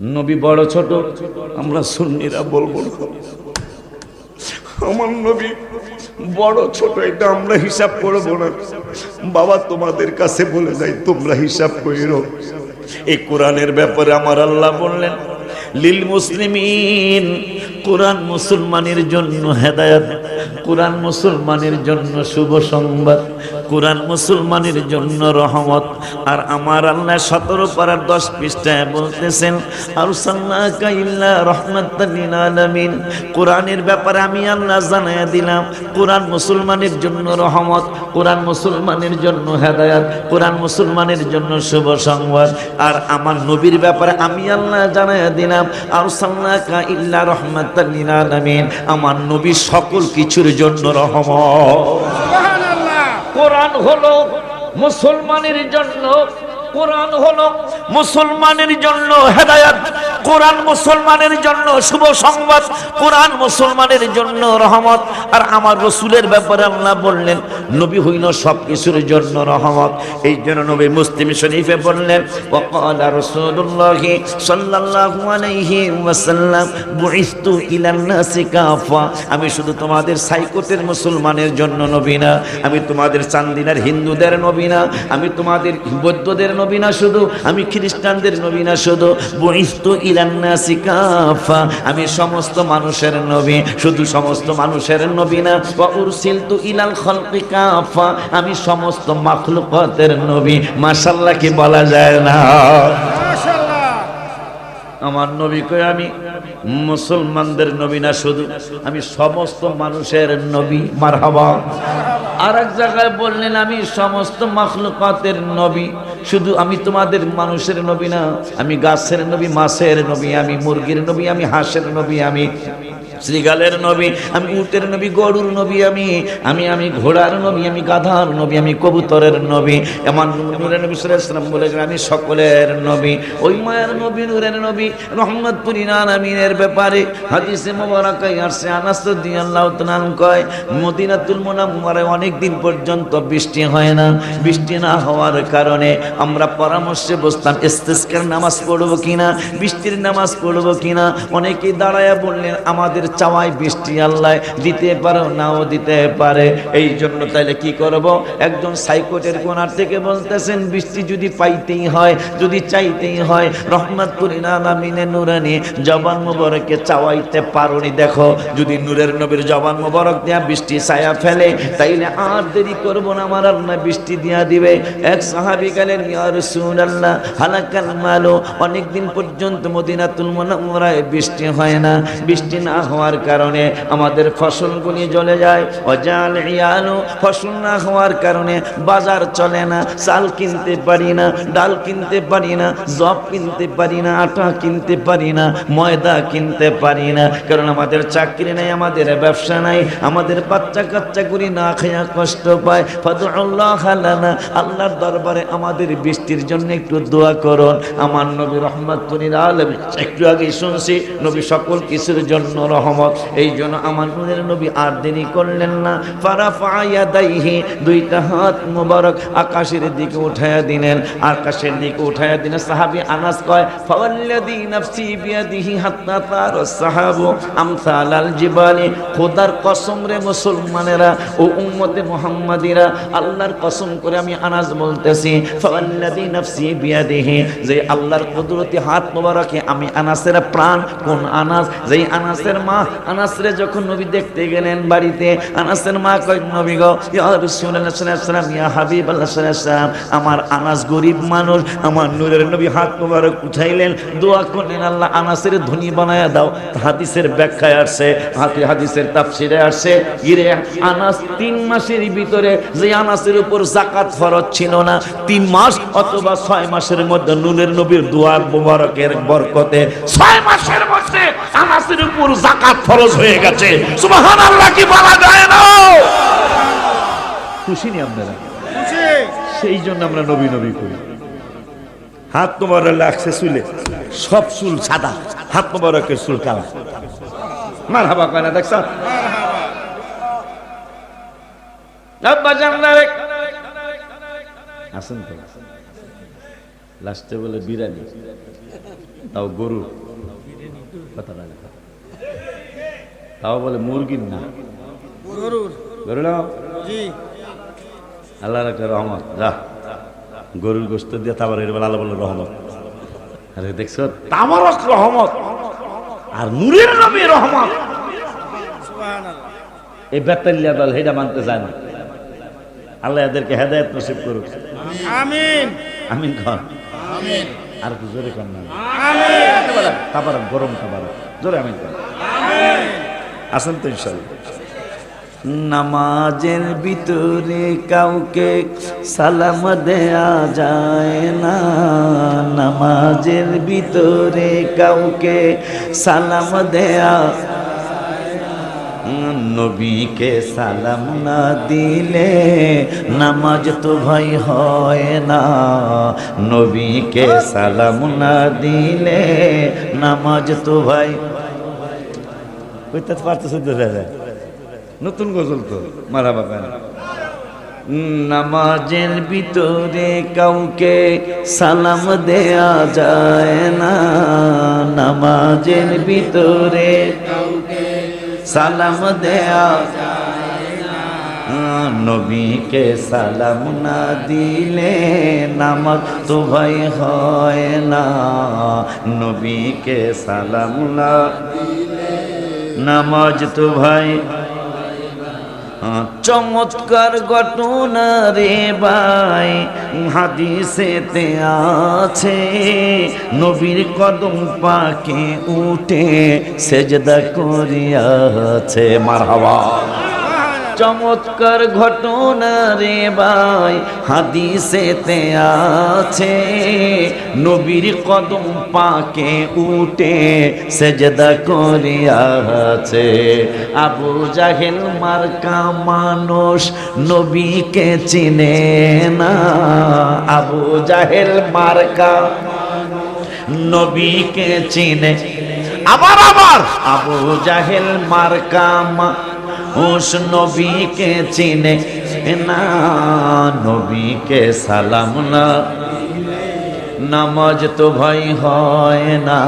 নবী বড় ছোট, আমরা সুন্নিরা বলব আমার নবী বড় ছোট, এটা আমরা হিসাব করব না। বাবা তোমাদের কাছে বলে যাই তোমরা হিসাব কইরো। এই কোরআনের ব্যাপারে আমার আল্লাহ বললেন, লিল মুসলিমিন, কোরআন মুসলমানের জন্য হেদায়াত কোরআন মুসলমানের জন্য শুভ সংবাদ, কোরআন মুসলমানের জন্য রহমত। আর আমার আল্লাহ সতেরো পাড়ার দশ পৃষ্ঠায় বলতেছেন আর ইল্লা আলামিন। কোরআনের ব্যাপারে আমি আল্লাহ জানাইয়া দিলাম, কোরআন মুসলমানের জন্য রহমত, কোরআন মুসলমানের জন্য হেদায়াত, কোরআন মুসলমানের জন্য শুভ সংবাদ। আর আমার নবীর ব্যাপারে আমি আল্লাহ জানাইয়া দিলাম আর ইল্লা রহমাতাল্লিল আলামিন। আমার নবী সকল কিছুর জন্য রহমত। কোরআন হলো মুসলমানের জন্য কোরআন হলো মুসলমানের জন্য হেদায়াত কোরআন মুসলমানের জন্য শুভ সংবাদ কোরআন মুসলমানের জন্য রহমত। আর আমার রসুলের ব্যাপারে আল্লাহ বললেন নবী হইল সব কিছুর জন্য রহমত। এই জন্য নবী মুসলিম শরীফে বললেন, ওয়াকালা রাসূলুল্লাহ সাল্লাল্লাহু আলাইহি ওয়াসাল্লাম আমি শুধু তোমাদের সাইকোটের মুসলমানের জন্য নবী না, আমি তোমাদের চান্দিনার হিন্দুদের নবী না, আমি তোমাদের বৌদ্ধদের নবী না শুধু, আমি খ্রিস্টানদের নবী না শুধু, বুইস্তু ইলান নাসি আমি সমস্ত মানুষের নবী, শুধু সমস্ত মানুষের নবী না, ওয়া উরসিলতু ইলাল খালকি কাফা আমি সমস্ত মাখলুকাতের নবী মাশাআল্লাহ কি বলা যায় না? আমার নবী কই আমি মুসলমানদের নবী না শুধু আমি সমস্ত মানুষের নবী মারহাবা। আর এক জায়গায় বললেন আমি সমস্ত মাখলুকাতের নবী শুধু আমি তোমাদের মানুষের নবী না আমি গাছের নবী মাছের নবী আমি মুরগির নবী আমি হাঁসের নবী আমি শ্রীগালের নবী, আমি উটের নবী, গরুর নবী আমি আমি আমি ঘোড়ার নবী, আমি গাধার নবী, আমি কবুতরের নবী। এমন নূরের নবী সাল্লাম বলেছেন, আমি সকলের নবী। ওই মায়ের নবী, নূরের নবী রহমতপুরি নামিনের ব্যাপারে হাদিসে মোবারকাই আসছে আনাস দিয়াল্লাহ তাআলা কয়, মদিনাতুল মুনাওয়ারায় অনেক দিন পর্যন্ত বৃষ্টি হয় না। বৃষ্টি না হওয়ার কারণে আমরা পরামর্শে বসতাম ইস্তেস্কার নামাজ পড়ব কিনা, বৃষ্টির নামাজ পড়ব কিনা, অনেকেই দাঁড়ায়া বললেন, আমাদের চাওয়াই বৃষ্টি আল্লাহ দিতে পারো, নাও দিতে পারে। এই জন্য তাইলে কি করব? একজন সাইকোটের কোনার থেকে বলতেছেন, বৃষ্টি যদি পাইতেই হয়, যদি চাইতেই হয়, রহমতপুরি নামিনে নুরানি, জবান মুবারককে চাওয়াইতে পারোনি। দেখো, যদি নূরের নবীর জবান মুবারক দেয়া বৃষ্টি ছায়া ফেলে, তাইলে আর দেরি করব না, আমার আল্লাহ বৃষ্টি দিয়া দিবে। এক সাহাবি গেলেন ইয়া রাসূলুল্লাহ, হালাকাল মালো? অনেক দিন পর্যন্ত মদিনাতুল মুনাওয়ারায় বৃষ্টি হয় না। বৃষ্টি না হওয়ার কারণে আমাদের ফসলগুলি জ্বলে যায়। অজাল ইয়ালো ফসল না হওয়ার কারণে বাজার চলে না, চাল কিনতে পারি না, ডাল কিনতে পারি না, জব কিনতে পারি না, আটা কিনতে পারি না, ময়দা কিনতে পারি না। কারণ আমাদের চাকরি নাই, আমাদের ব্যবসা নাই, আমাদের বাচ্চা কাচ্চা কাচ্চাগুলি না খেয়া কষ্ট পায়। ফাদুল্লাহ হালানা আল্লাহর দরবারে আমাদের বৃষ্টির জন্য একটু দোয়া করুন। আমার নবী রহমতুল আলম একটু আগে শুনছি, নবী সকল কিছুর জন্য রহমত এই জন্য আমার নূরের নবী আর দেরি করলেন না। ফারা ফায়া দাইহি দুইটা হাত মুবারক আকাশের দিকে উঠায়া দিলেন। আকাশের দিকে উঠায়া দিলেন। সাহাবী আনাস কয়, ফাওয়াল্লাযী নাফসি বিয়াদিহি হাত্তা তার সাহাবু আমসালাল জিবালি। খোদার কসম রে মুসলমানেরা ও উম্মতে মুহাম্মাদিরা, আল্লাহর কসম করে আমি আনাস বলতেছি, ফাওয়াল্লাযী নাফসি বিয়াদিহি। যে আল্লাহর কুদরতি হাত মোবারকে আমি আনাসের প্রাণ, কোন আনাস? যেই আনাসের মা আনাসরে যখন নবী দেখতে গেলেন বাড়িতে, আনাসের মা কয়, নবী গো, ইয়া ওয়াসাল্লাম, ইয়া হাবিবাল্লাহ সাল্লাল্লাহু আমার আনাস গরিব মানুষ, আমার নূরের নবী হাত মোবারক উঠাইলেন, দোয়া করলেন, আল্লাহ আনাসের ধনী বানায়া দাও। হাদিসের ব্যাখ্যায় আসছে, হাতি হাদিসের তাফসিরে আসছে, ইরে আনাস, তিন মাসের ভিতরে যে আনাসের উপর জাকাত ফরজ ছিল না, তিন মাস অথবা ছয় মাসের মধ্যে নূরের নবীর দোয়া মোবারকের বরকতে, ছয় মাসের আনাসের উপর জাকাত ফরজ হয়ে গেছে। সুবহানাল্লাহ কি বলা যায় না? খুশি নি আপনারা? সেই জন্য আমরা নবী নবী করি। হাত তোমার লাগছে চুলে সব চুল সাদা। হাত মোবারকের চুল কালা। মার হাবা কয় না দেখছ? আসেন তো। লাস্টে বলে বিরিয়ানি তাও গরু। তাও বলে মুরগির না গরুর। গরু না জি। আল্লাহর একটা রহমত। যা। গরুর গোস্ত দিয়ে তারপর এর বেলা আল্লাহ বলে রহমত। আরে দেখছ তামারক রহমত। আর নূরের নবী রহমত। এই বেতাল্লিয়া দল হেটা মানতে চায় না। আল্লাহ এদেরকে হেদায়ত নসিব করুক। আমিন। আমিন খান আর একটু জোরে খান না। আমিন। তারপর গরম খাবার। জোরে আমিন খান আসেন তো ইনশাল্লাহ নামাজের ভিতরে কাউকে সালাম দেয়া যায় না। নামাজের ভিতরে কাউকে সালাম দেয়া নবীকে সালাম না দিলে নামাজ তো ভাই হয় না। নবীকে সালাম না দিলে নামাজ তো ভাই কইতে পারতেছে নতুন গজল তো, মারা বাবা। নামাজের ভিতরে কাউকে সালাম দেয়া যায় না। নামাজের ভিতরে কাউকে সালাম দেয়া। নবীকে সালাম না দিলে নামাজ তো ভাই হয় না। নবীকে সালাম না দিলে নামাজ তো ভাই চমৎকার ঘটনা রে ভাই হাদিসেতে আছে। নবীর কদম পাকে উঠে সেজদা করিয়াছে মারহাবা। চমৎকার ঘটনা রে ভাই, হাদিসেতে আছে। নবীর কদম পাকে উঠে সেজদা করিয়াছে আবু জাহেল মার্কা মানুষ নবীকে চিনে না। আবু জাহেল মার্কা নবীকে চিনে। আবার আবার আবু জাহেল মার্কা মানুষ নবীকে চিনে না নবীকে সালাম না নামাজ তো ভাই হয় না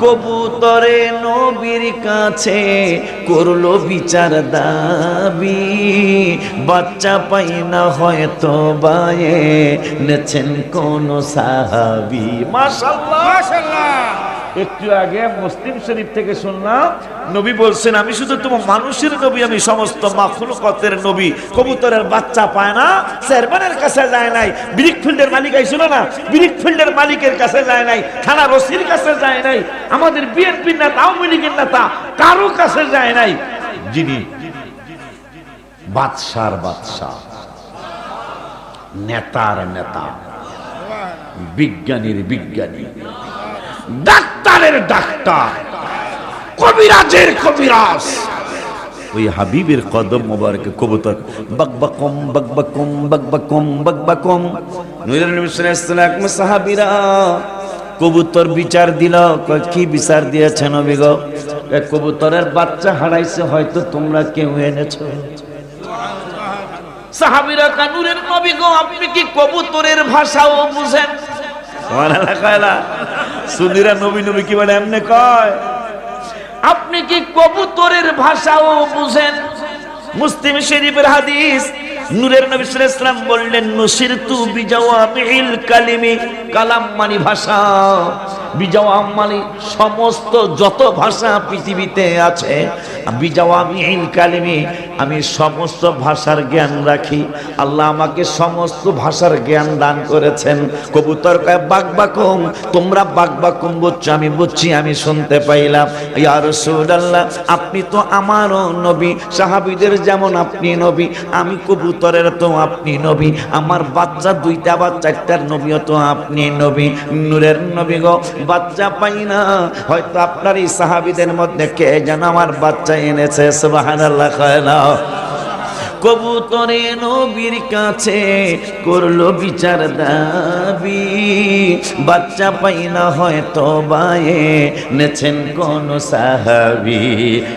কবুতরে নবীর কাছে করল বিচার দাবি বাচ্চা পাই না হয়তো বায়ে নেছেন কোন সাহাবি মাশাল্লাহ মাশাআল্লাহ একটু আগে মুসলিম শরীফ থেকে শুনলাম, নবী বলছেন, আমি শুধু তোমার মানুষের নবী, আমি সমস্ত মাখলুকতের নবী। কবুতরের বাচ্চা পায় না, চেয়ারম্যানের কাছে যায় নাই, ব্রিক ফিল্ডের মালিক আইছিল না, ব্রিক ফিল্ডের মালিকের কাছে যায় নাই, থানা রসির কাছে যায় নাই, আমাদের বিএনপির নেতা, আওয়ামী লীগের নেতা কারও কাছে যায় নাই। যিনি বাদশার বাদশাহ, নেতার নেতা, বিজ্ঞানীর বিজ্ঞানী ডাক্তারের ডাক্তার। কবিরাজের কবিরাজ। ওই হাবিবের কদম মোবারকে কবুতর বাকবাকম বাকবাকম বাকবাকম বাকবাকম নূরের নবী সাল্লাল্লাহু আলাইহি সাহাবীরা কবুতর বিচার দিল কি বিচার দিয়েছে নবী গো? কবুতরের বাচ্চা হারাইছে হয়তো তোমরা কেউ এনেছো। সাহাবীরা কানুরের নবী গো আপনি কি কবুতরের ভাষাও বুঝেন? সুবহানাল্লাহ কয় না? সুদিরা নবী নবী কি বলে এমনি কয়? আপনি কি কবুতরের ভাষাও বুঝেন? মুসলিম শরীফের হাদিস নূরের নবী সাল্লাল্লাহু বললেন নসির নুসিরতু বিজাওয়ামিল কালিমি কালাম মানে ভাষা। বিজাওয়াম মানে সমস্ত যত ভাষা পৃথিবীতে আছে বিজাওয়ামিল কালিমি আমি সমস্ত ভাষার জ্ঞান রাখি। আল্লাহ আমাকে সমস্ত ভাষার জ্ঞান দান করেছেন। কবুতর কয় বাক বাকুম, তোমরা বাক বাকুম বুঝছ, আমি বুঝছি, আমি শুনতে পাইলাম। ইয়া রাসূলুল্লাহ, আপনি তো আমারও নবী, সাহাবিদের যেমন আপনি নবী, আমি কবুতরের তো আপনি নবী, আমার বাচ্চা দুইটা বা চারটার নবীও তো আপনি নবী। নূরের নবী গো, বাচ্চা পাই না, হয়তো আপনার এই সাহাবীদের মধ্যে কে যেন আমার বাচ্চা এনেছে সুবহানাল্লাহ কয় না কবুতরে নবীর কাছে করল বিচার দাবি। বাচ্চা পাই না হয়তো বায়ে নেছেন কোন সাহাবি।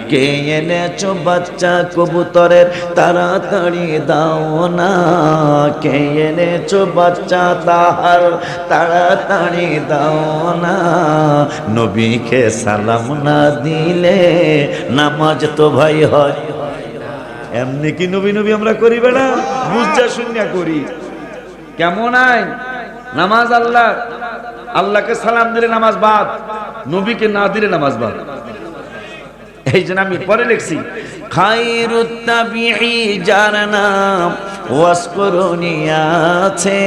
কে এনেছো বাচ্চা কবুতরের তাড়াতাড়ি দাও না। কে এনেছো বাচ্চা তাহার তাড়াতাড়ি দাও না। নবীকে সালাম না দিলে নামাজ তো ভাই হয় এমনি কি নবী নবী আমরা করি না? বুঝা শূন্য করি। কেমন আইন? নামাজ আল্লাহ। আল্লাহকে সালাম দিলে নামাজ বাদ, নবীকে না দিলে নামাজ বাদ। এই জন্য আমি পরে লিখছি খাই যার নাম ওয়াসকরণী আছে।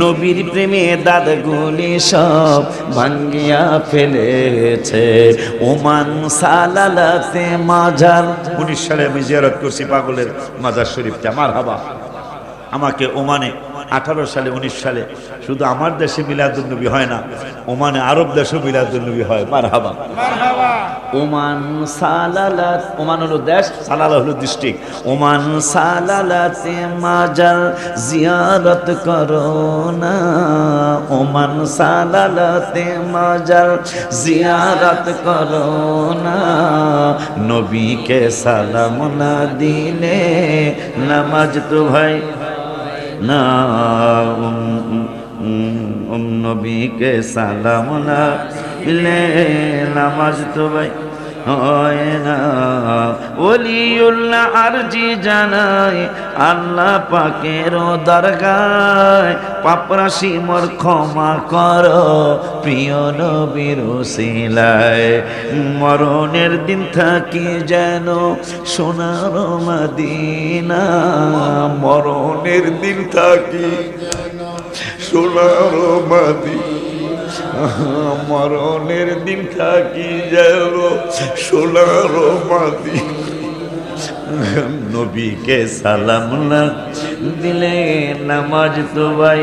নবীর প্রেমে দাদগুলি সব ভাঙ্গিয়া ফেলেছে। ওমান সালালাতে মাজার। উনিশ সালে আমি জিয়ারত করছি পাগলের মাজার শরীফটা। আমার হাবা আমাকে ওমানে আঠারো সালে উনিশ সালে। শুধু আমার দেশে মিলাদুলনবী হয় না ওমানে আরব দেশেও মিলাদুলনবী হয়। মার হাবা ওমান সালালাত ওমান হলো দেশ সালালা হলো ডিস্ট্রিক্ট। ওমান সালালাতে মাজার জিয়ারত করো না। ওমান সালালাতে মাজার জিয়ারত করো না। নবীকে সালাম না দিলে নামাজ তো ভাই না নবীকে সালাম না নামাজ তো ভাই হয় না। ওলিউল্লাহ আরজি জানাই আল্লাহ পাকের দরগায়, পাপরাশি মোর ক্ষমা কর, প্রিয় নবীর সিলায় মরণের দিন থাকি যেন সোনার মদিনা। মরণের দিন থাকি সোনার মদিনা। মরণের দিন থাকি যেন সোনার মাদি। নবীকে সালাম না দিলে নামাজ তো ভাই